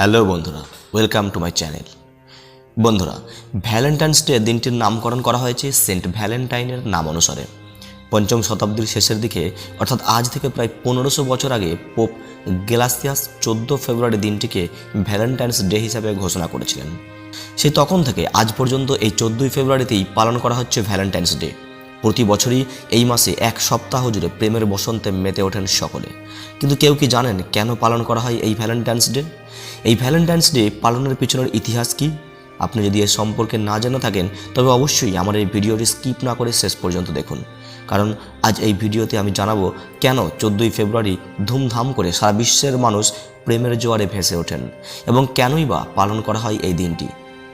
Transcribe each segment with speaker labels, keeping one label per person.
Speaker 1: Hello বন্ধুরা welcome to my channel বন্ধুরা Valentine's day দিনটির নামকরণ করা হয়েছে সেন্ট ভ্যালেন্টাইনের নাম অনুসারে। পঞ্চম শতাব্দীর শেষের দিকে, অর্থাৎ আজ থেকে প্রায় পনেরোশো বছর আগে পোপ গেলাসিয়াস চোদ্দ ফেব্রুয়ারি দিনটিকে ভ্যালেন্টাইন্স ডে হিসাবে ঘোষণা করেছিলেন। সেই তখন থেকে আজ পর্যন্ত এই চোদ্দোই ফেব্রুয়ারিতেই পালন করা হচ্ছে ভ্যালেন্টাইন্স ডে প্রতি বছরই এই মাসে এক সপ্তাহ জুড়ে প্রেমের বসন্তে মেতে ওঠেন সকলে। কিন্তু কেউ কি জানেন কেন পালন করা হয় এই ভ্যালেন্টাইন্স ডে এই ভ্যালেন্টাইন্স ডে পালনের পিছনের ইতিহাস কি? আপনি যদি এর সম্পর্কে না জেনে থাকেন, তবে অবশ্যই আমার এই ভিডিওটি স্কিপ না করে শেষ পর্যন্ত দেখুন। কারণ আজ এই ভিডিওতে আমি জানাব কেন চোদ্দোই ফেব্রুয়ারি ধুমধাম করে সারা বিশ্বের মানুষ প্রেমের জোয়ারে ভেসে ওঠেন এবং কেনই বা পালন করা হয় এই দিনটি।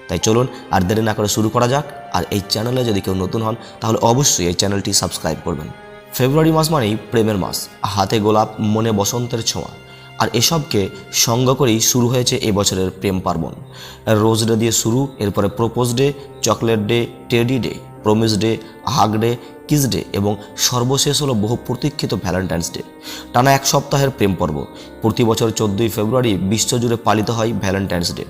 Speaker 1: তাই চলুন আর দেরি না করে শুরু করা যাক। আর এই চ্যানেলে যদি কেউ নতুন হন, তাহলে অবশ্যই এই চ্যানেলটি সাবস্ক্রাইব করবেন। ফেব্রুয়ারি মাস মানেই প্রেমের মাস। হাতে গোলাপ, মনে বসন্তের ছোঁয়া। আর এসবকে সঙ্গ করেই শুরু হয়েছে এই বছরের প্রেম পার্বণ। রোজ ডে দিয়ে শুরু, এরপরে propose day, chocolate day, teddy day, promise day, hug day, kiss day এবং সর্বশেষ হলো বহু প্রতীক্ষিত ভ্যালেন্টাইন্স ডে। টানা এক সপ্তাহের প্রেম পর্ব। প্রতি বছর চোদ্দোই ফেব্রুয়ারি বিশ্বজুড়ে পালিত হয় ভ্যালেন্টাইন্স ডে।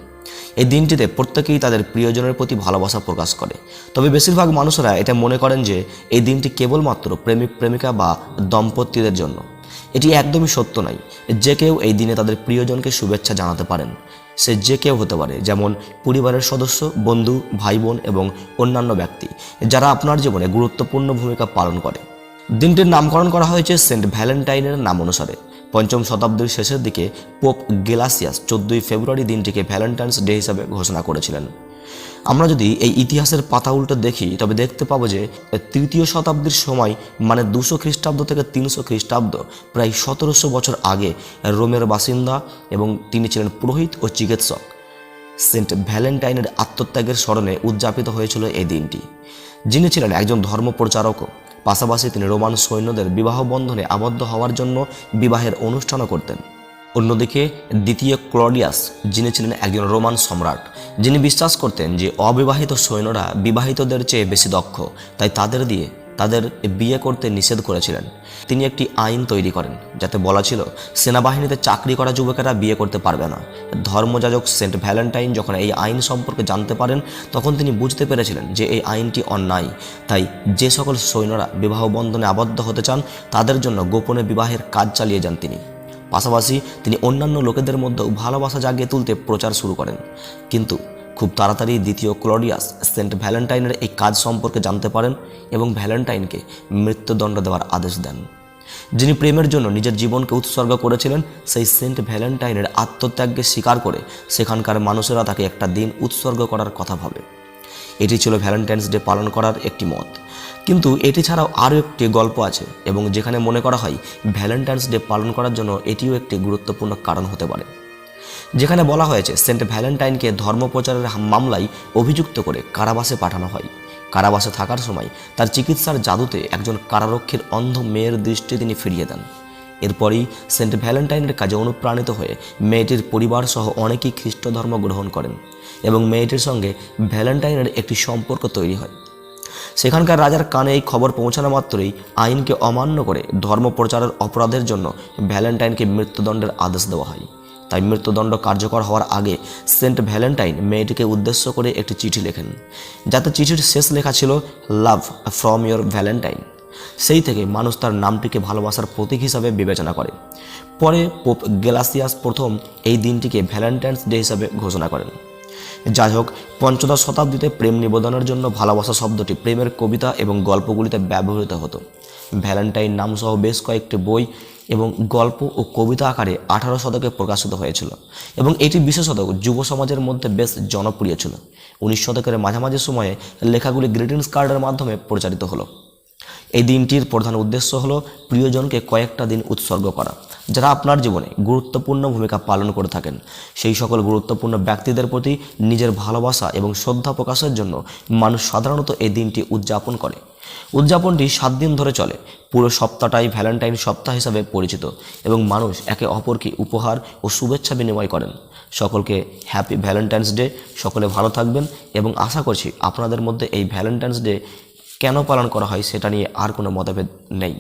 Speaker 1: এই দিনটিতে প্রত্যেকেই তাদের প্রিয়জনের প্রতি ভালোবাসা প্রকাশ করে। তবে বেশিরভাগ মানুষেরা এটা মনে করেন যে এই দিনটি কেবলমাত্র প্রেমিক প্রেমিকা বা দম্পতিদের জন্য। এটি একদমই সত্য নয়। যে কেউ এই দিনে তাদের প্রিয়জনকে শুভেচ্ছা জানাতে পারেন। সে যে কেউ হতে পারে, যেমন পরিবারের সদস্য, বন্ধু ভাই বোন এবং অন্যান্য ব্যক্তি, যারা আপনার জীবনে গুরুত্বপূর্ণ ভূমিকা পালন করে। দিনটির নামকরণ করা হয়েছে সেন্ট ভ্যালেন্টাইনের নাম অনুসারে। পঞ্চম শতাব্দীর শেষের দিকে পোপ গেলাসিয়াস চোদ্দই ফেব্রুয়ারি দিনটিকে ভ্যালেন্টাইন্স ডে হিসাবে ঘোষণা করেছিলেন। আমরা যদি এই ইতিহাসের পাতা উল্টো দেখি, তবে দেখতে পাবো যে তৃতীয় শতাব্দীর সময় মানে দুশো খ্রিস্টাব্দ থেকে তিনশো খ্রিস্টাব্দ, প্রায় সতেরোশো বছর আগে, রোমের বাসিন্দা এবং তিনি ছিলেন পুরোহিত ও চিকিৎসক। সেন্ট ভ্যালেন্টাইনের আত্মত্যাগের স্মরণে উদযাপিত হয়েছিল এই দিনটি। যিনি ছিলেন একজন ধর্ম ধর্মপ্রচারকও পাশাপাশি তিনি রোমান সৈন্যদের বিবাহ বন্ধনে আবদ্ধ হওয়ার জন্য বিবাহের অনুষ্ঠানও করতেন। অন্যদিকে দ্বিতীয় ক্লডিয়াস, যিনি ছিলেন একজন রোমান সম্রাট, যিনি বিশ্বাস করতেন যে অবিবাহিত সৈন্যরা বিবাহিতদের চেয়ে বেশি দক্ষ, তাই তাদের দিয়ে তাদের বিয়ে করতে নিষেধ করেছিলেন। তিনি একটি আইন তৈরি করেন, যাতে বলা ছিল, সেনাবাহিনীতে চাকরি করা যুবকেরা বিয়ে করতে পারবে না। ধর্মযাজক সেন্ট ভ্যালেন্টাইন যখন এই আইন সম্পর্কে জানতে পারেন, তখন তিনি বুঝতে পেরেছিলেন যে এই আইনটি অন্যায়। তাই যে সকল সৈন্যরা বিবাহ বন্ধনে আবদ্ধ হতে চান, তাদের জন্য গোপনে বিবাহের কাজ চালিয়ে যান তিনি। পাশাপাশি তিনি অন্যান্য লোকেদের মধ্যেও ভালোবাসা জাগিয়ে তুলতে প্রচার শুরু করেন। কিন্তু খুব তাড়াতাড়ি দ্বিতীয় ক্লডিয়াস সেন্ট ভ্যালেন্টাইনের এই কাজ সম্পর্কে জানতে পারেন এবং ভ্যালেন্টাইনকে মৃত্যুদণ্ড দেওয়ার আদেশ দেন। যিনি প্রেমের জন্য নিজের জীবনকে উৎসর্গ করেছিলেন, সেই সেন্ট ভ্যালেন্টাইনের আত্মত্যাগকে স্বীকার করে সেখানকার মানুষেরা তাকে একটা দিন উৎসর্গ করার কথা ভাবে। এটি ছিল ভ্যালেন্টাইন্স ডে পালন করার একটি মত। কিন্তু এটি ছাড়াও আরও একটি গল্প আছে এবং যেখানে মনে করা হয় ভ্যালেন্টাইন্স ডে পালন করার জন্য এটিও একটি গুরুত্বপূর্ণ কারণ হতে পারে। যেখানে বলা হয়েছে সেন্ট ভ্যালেন্টাইনকে ধর্মপ্রচারের মামলায় অভিযুক্ত করে কারাবাসে পাঠানো হয়। কারাবাসে থাকার সময় তার চিকিৎসার জাদুতে একজন কারারক্ষীর অন্ধ মেয়ের দৃষ্টি তিনি ফিরিয়ে দেন। এরপরই সেন্ট ভ্যালেন্টাইনের কাজে অনুপ্রাণিত হয়ে মেয়েটির পরিবার সহ অনেকেই খ্রিস্ট ধর্ম গ্রহণ করেন এবং মেয়েটির সঙ্গে ভ্যালেন্টাইনের একটি সম্পর্ক তৈরি হয়। সেখানকার রাজার কানে এই খবর পৌঁছানো মাত্রই আইনকে অমান্য করে ধর্ম প্রচারের অপরাধের জন্য ভ্যালেন্টাইনকে মৃত্যুদণ্ডের আদেশ দেওয়া হয়। তাই মৃত্যুদণ্ড কার্যকর হওয়ার আগে সেন্ট ভ্যালেন্টাইন মেয়েটিকে উদ্দেশ্য করে একটি চিঠি লেখেন। যাতে চিঠির শেষ লেখা ছিল, লাভ ফ্রম ইয়োর ভ্যালেন্টাইন। সেই থেকে মানুষ তার নামটিকে ভালোবাসার প্রতীক হিসাবে বিবেচনা করে। পরে পোপ গেলাসিয়াস প্রথম এই দিনটিকে ভ্যালেন্টাইন্স ডে হিসাবে ঘোষণা করেন। যাই হোক, পঞ্চদশ শতাব্দীতে প্রেম নিবেদনের জন্য ভালোবাসা শব্দটি প্রেমের কবিতা এবং গল্পগুলিতে ব্যবহৃত হতো। ভ্যালেন্টাইন নামসহ বেশ কয়েকটি বই এবং গল্প ও কবিতা আকারে আঠারো শতকে প্রকাশিত হয়েছিল এবং এটি বিশেষত যুব সমাজের মধ্যে বেশ জনপ্রিয় ছিল। উনিশ শতকের মাঝামাঝি সময়ে লেখাগুলি গ্রিটিংস কার্ডের মাধ্যমে প্রচারিত হলো। এই দিনটির প্রধান উদ্দেশ্য হলো প্রিয়জনকে কয়েকটা দিন উৎসর্গ করা। যারা আপনার জীবনে গুরুত্বপূর্ণ ভূমিকা পালন করে থাকেন, সেই সকল গুরুত্বপূর্ণ ব্যক্তিদের প্রতি নিজের ভালোবাসা এবং শ্রদ্ধা প্রকাশের জন্য মানুষ সাধারণত এই দিনটি উদযাপন করে। উদযাপনটি সাত দিন ধরে চলে। পুরো সপ্তাহটাই ভ্যালেন্টাইন সপ্তাহ হিসাবে পরিচিত এবং মানুষ একে অপরকে উপহার ও শুভেচ্ছা বিনিময় করেন। সকলকে হ্যাপি ভ্যালেন্টাইন্স ডে সকলে ভালো থাকবেন এবং আশা করছি আপনাদের মধ্যে এই ভ্যালেন্টাইন্স ডে কেন পালন করা হয় সেটা নিয়ে আর কোনো মতভেদ নেই।